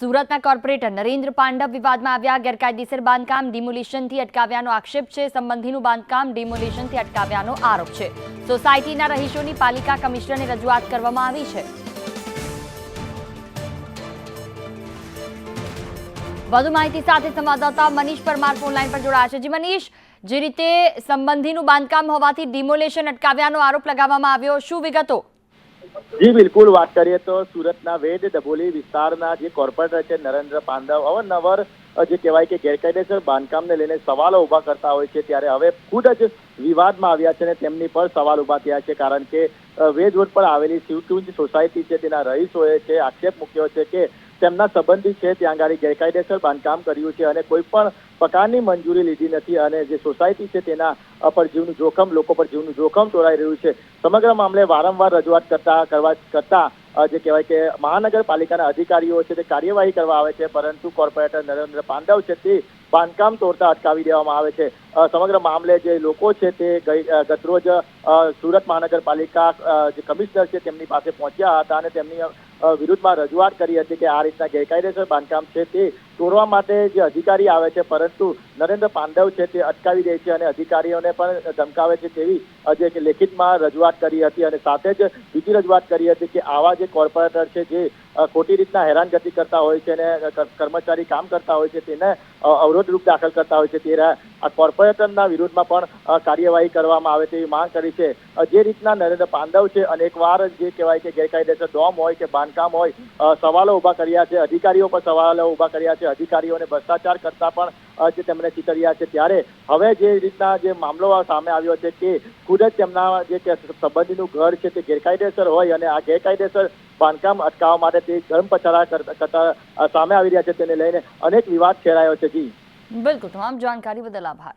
સુરતના કોર્પોરેટર નરેન્દ્ર પાંડવ વિવાદમાં આવ્યા. ગેરકાયદેસર બાંધકામ ડિમોલિશનથી અટકાવ્યાનો આક્ષેપ છે. સંબંધીનું બાંધકામ ડિમોલિશનથી અટકાવ્યાનો આરોપ છે. સોસાયટીના રહીશોની પાલિકા કમિશનરને રજૂઆત કરવામાં આવી છે. વધુ માહિતી સાથે સંવાદદાતા મનીષ પરમાર ફોનલાઈન પર જોડાયા છે. જી મનીષ, જે રીતે સંબંધીનું બાંધકામ હોવાથી ડિમોલેશન અટકાવ્યાનો આરોપ લગાવવામાં આવ્યો, શું વિગતો? જી, બિલકુલ, વાત કરીએ તો સુરતના વેદ ડભોલી વિસ્તારના જે કોર્પોરેટર છે નરેન્દ્ર પાંડવ અવારનવાર જે કહેવાય કે ગેરકાયદેસર બાંધકામને લઈને સવાલો ઊભા કરતા હોય છે, ત્યારે હવે ખુદ જ વિવાદમાં આવ્યા છે અને તેમની પર સવાલ ઊભા થયા છે, કારણ કે વેજ રોડ પર આવેલી શિવકુંજ સોસાયટી છે, તેના રહીશોએ છે આક્ષેપ મૂક્યો છે કે તેમના સંબંધી છે, ત્યાં આગળ ગેરકાયદેસર બાંધકામ કર્યું છે અને કોઈ પણ પ્રકારની મંજૂરી લીધી નથી અને જે સોસાયટી છે તેના પર જીવનું જોખમ, લોકો પર જીવનું જોખમ તોડાઈ રહ્યું છે. સમગ્ર મામલે વારંવાર રજૂઆત કરતા, કરવા કરતા જે કહેવાય કે મહાનગરપાલિકાના અધિકારીઓ છે તે કાર્યવાહી કરવા આવે છે, પરંતુ કોર્પોરેટર નરેન્દ્ર પાંડવ છે તે બાંધકામ તોડતા અટકાવી દેવામાં આવે છે. સમગ્ર મામલે જે લોકો છે તે ગતરોજ સુરત મહાનગરપાલિકા જે કમિશનર છે તેમની પાસે પહોંચ્યા હતા અને તેમની વિરુદ્ધમાં રજૂઆત કરી હતી કે આ રીતના ગેરકાયદેસર બાંધકામ છે તે તોડવા માટે જે અધિકારી આવે છે, પરંતુ નરેન્દ્ર પાંડવ છે તે અટકાવી દે છે અને અધિકારીઓને પણ ધમકાવે છે તેવી જે લેખિતમાં રજૂઆત કરી હતી અને સાથે જ બીજી રજૂઆત કરી હતી કે આવા જે કોર્પોરેટર છે જે ખોટી રીતના હેરાનગતિ કરતા હોય છે અને કર્મચારી કામ કરતા હોય છે તેને અવરોધ અવરોધરૂપ દાખલ કરતા હોય છે તે આ કોર્પોરેટરના વિરુદ્ધમાં પણ કાર્યવાહી કરવામાં આવે તેવી માંગ કરી છે. જે રીતના નરેન્દ્ર પાંડવ છે, અનેકવાર જે કહેવાય કે ગેરકાયદેસર ડોમ હોય કે બાંધકામ હોય સવાલો ઊભા કર્યા છે, અધિકારીઓ પર સવાલો ઊભા કર્યા છે અધિકારીઓને ભ્રષ્ટાચાર કરતા પણ જે તેમણે ચીતર્યા છે. ત્યારે હવે જે રીતના જે મામલો સામે આવ્યો છે કે ખુદ જ તેમના જે સંબંધીનું ઘર છે તે ગેરકાયદેસર હોય અને આ ગેરકાયદેસર બાંધકામ અટકાવવા માટે તે ધર્મપચારા કરતા કરતા સામે આવી રહ્યા છે તેને લઈને અનેક વિવાદ છેડાયો છે. જી. બિલકુલ. તમામ જાણકારી બદલ આભાર.